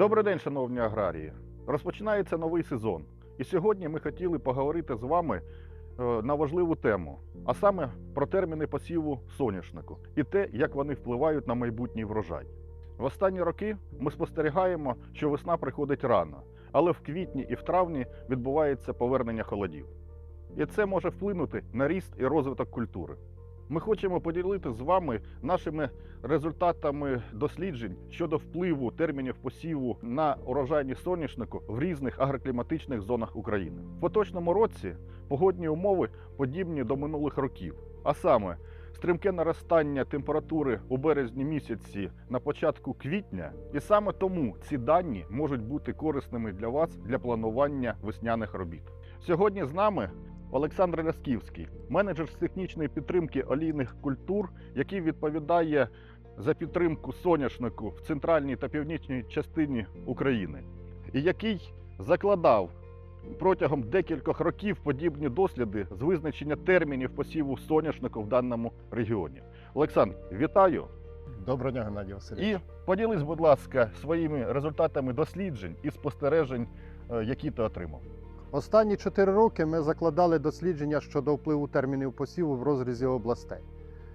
Добрий день, шановні аграрії. Розпочинається новий сезон. І сьогодні ми хотіли поговорити з вами е, на важливу тему, а саме про терміни посіву соняшнику і те, як вони впливають на майбутній врожай. В останні роки ми спостерігаємо, що весна приходить рано, але в квітні і в травні відбувається повернення холодів. І це може вплинути на ріст і розвиток культури. Ми хочемо поділити з вами нашими результатами досліджень щодо впливу термінів посіву на урожайність соняшнику в різних агрокліматичних зонах України. В поточному році погодні умови подібні до минулих років, а саме стрімке наростання температури у березні місяці на початку квітня, і саме тому ці дані можуть бути корисними для вас для планування весняних робіт. Сьогодні з нами Олександр Лясківський, менеджер з технічної підтримки олійних культур, який відповідає за підтримку соняшнику в центральній та північній частині України, і який закладав протягом декількох років подібні досліди з визначення термінів посіву соняшнику в даному регіоні. Олександр, вітаю! Доброго дня, Геннадій Васильович. І поділись, будь ласка, своїми результатами досліджень і спостережень, е, які ти отримав. Останні 4 роки ми закладали дослідження щодо впливу термінів посіву в розрізі областей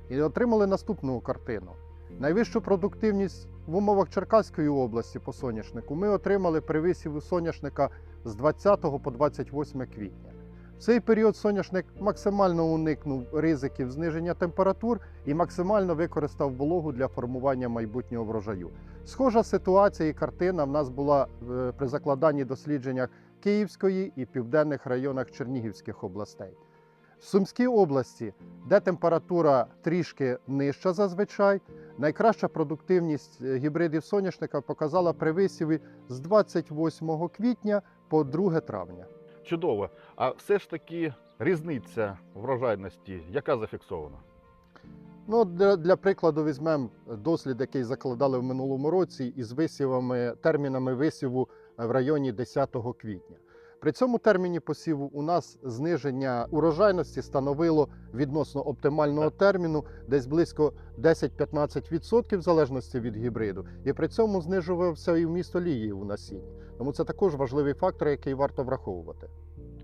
і отримали наступну картину. Найвищу продуктивність в умовах Черкаської області по соняшнику ми отримали при висіву соняшника з 20 по 28 квітня. В цей період соняшник максимально уникнув ризиків зниження температур і максимально використав вологу для формування майбутнього врожаю. Схожа ситуація і картина в нас була е, при закладанні дослідженнях Київської і південних районах Чернігівських областей. В Сумській області, де температура трішки нижча зазвичай, найкраща продуктивність е, гібридів соняшника показала при висіві з 28 квітня по 2 травня. Чудово. А все ж таки різниця врожайності, яка зафіксована? Ну, для, для прикладу, візьмемо дослід, який закладали в минулому році із висівами, термінами висіву в районі 10 квітня. При цьому терміні посіву у нас зниження урожайності становило відносно оптимального терміну десь близько 10-15% в залежності від гібриду. І при цьому знижувався і вміст олії у насінні. Тому це також важливий фактор, який варто враховувати.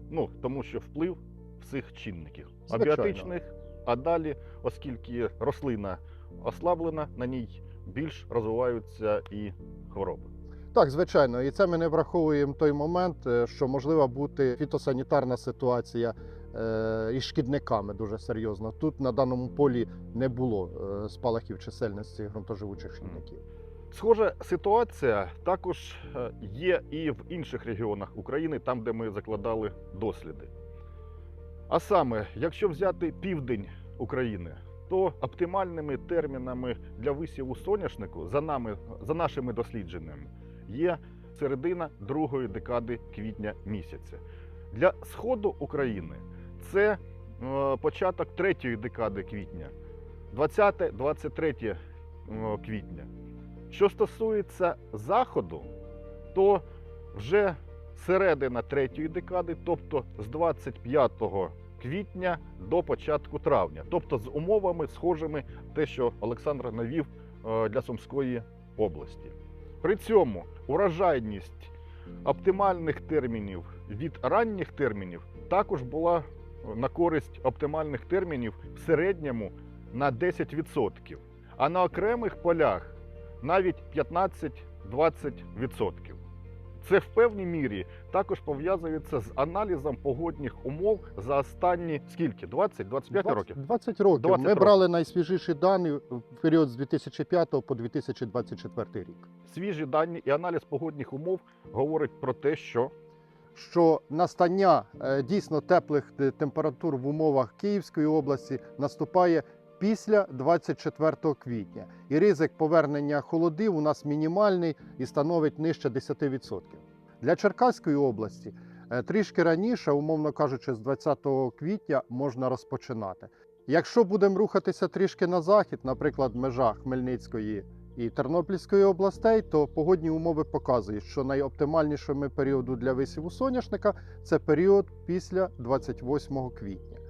Ну, тому що вплив всіх чинників абіотичних, а далі, оскільки рослина ослаблена, на ній більш розвиваються і хвороби. Так, звичайно, і це ми не враховуємо той момент, е, що можлива бути фітосанітарна ситуація е, із шкідниками дуже серйозно. Тут на даному полі не було е, спалахів чисельності ґрунтоживучих шкідників. Схожа ситуація також є і в інших регіонах України, там, де ми закладали досліди. А саме, якщо взяти південь України, то оптимальними термінами для висіву соняшнику за, нами, за нашими дослідженнями є середина другої декади квітня місяця. Для сходу України це е, початок третьої декади квітня, 20-23 е, квітня. Що стосується заходу, то вже середина третьої декади, тобто з 25 квітня до початку травня, тобто з умовами схожими те, що Олександр навів е, для Сумської області. При цьому урожайність оптимальних термінів від ранніх термінів також була е, на користь оптимальних термінів в середньому на 10%, а на окремих полях навіть 15-20%. Це в певній мірі також пов'язується з аналізом погодних умов за останні скільки? 20-25 років. 20 років. 20 ми років. брали найсвіжіші дані в період з 2005 по 2024 рік. Свіжі дані і аналіз погодних умов говорить про те, що що настання е, дійсно теплих е, температур в умовах Київської області наступає після 24 квітня. І ризик повернення холодів у нас мінімальний і становить нижче 10%. Для Черкаської області е, трішки раніше, умовно кажучи, з 20 квітня можна розпочинати. Якщо будемо рухатися трішки на захід, наприклад, межа Хмельницької і Тернопільської областей, то погодні умови показують, що найоптимальнішими періоду для висіву соняшника це період після 28 квітня.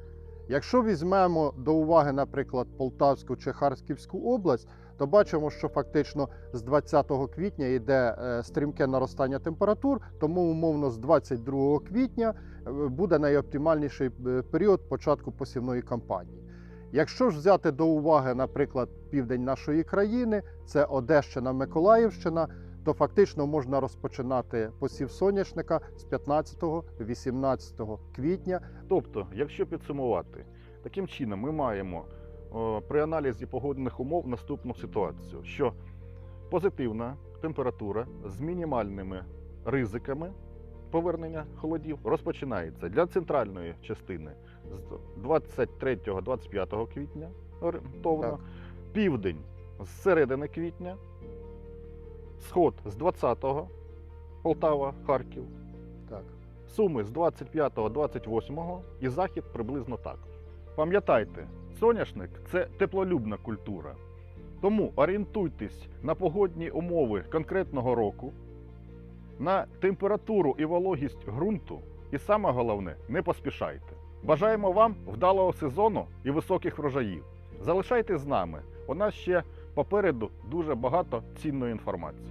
Якщо візьмемо до уваги, наприклад, Полтавську чи Харківську область, то бачимо, що фактично з 20 квітня йде е, стрімке наростання температур, тому умовно з 22 квітня е, буде найоптимальніший е, період початку посівної кампанії. Якщо ж взяти до уваги, наприклад, південь нашої країни, це Одещина, Миколаївщина, то фактично можна розпочинати посів соняшника з 15-18 квітня. Тобто, якщо підсумувати, таким чином ми маємо о, при аналізі погодних умов наступну ситуацію, що позитивна температура з мінімальними ризиками повернення холодів розпочинається для центральної частини з 23-25 квітня орієнтовно, Так. південь з середини квітня, сход з 20-го, Полтава, Харків, Так. Суми з 25-28 і захід приблизно також. Пам'ятайте, соняшник це теплолюбна культура. Тому орієнтуйтесь на погодні умови конкретного року, на температуру і вологість ґрунту, і саме головне, не поспішайте. Бажаємо вам вдалого сезону і високих врожаїв. Залишайтесь з нами. У нас ще попереду дуже багато цінної інформації.